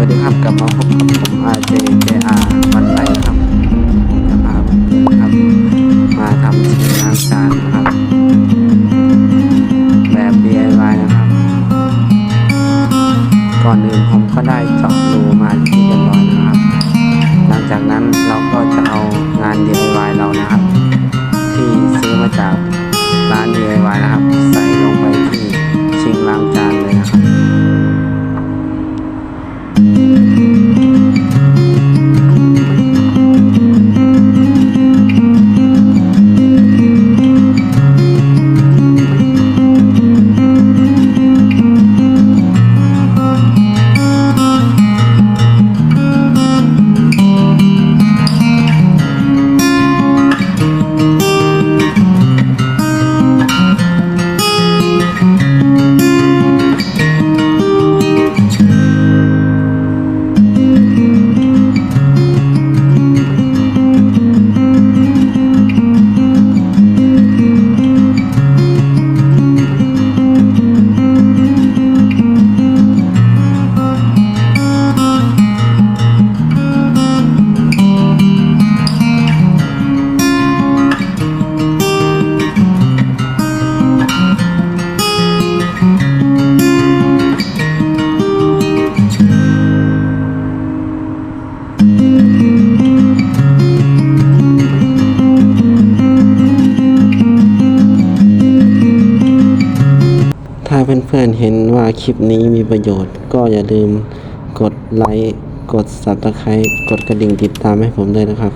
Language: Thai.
วัสดีครับกลับมาพบกับผมอาเจเจอาวันไรครับจะพาครับ มาทำสีล้างจานนะครับ แบบ DIY นะครับ ก่อนอื่นผมก็ได้เจาะรูมาที่เรียบร้อยนะครับ หลังจากนั้นเราก็จะ ถ้าเพื่อนๆเห็นว่าคลิปนี้มีประโยชน์ ก็อย่าลืมกดไลค์ กด Subscribe กดกระดิ่งติดตามให้ผมด้วยนะครับ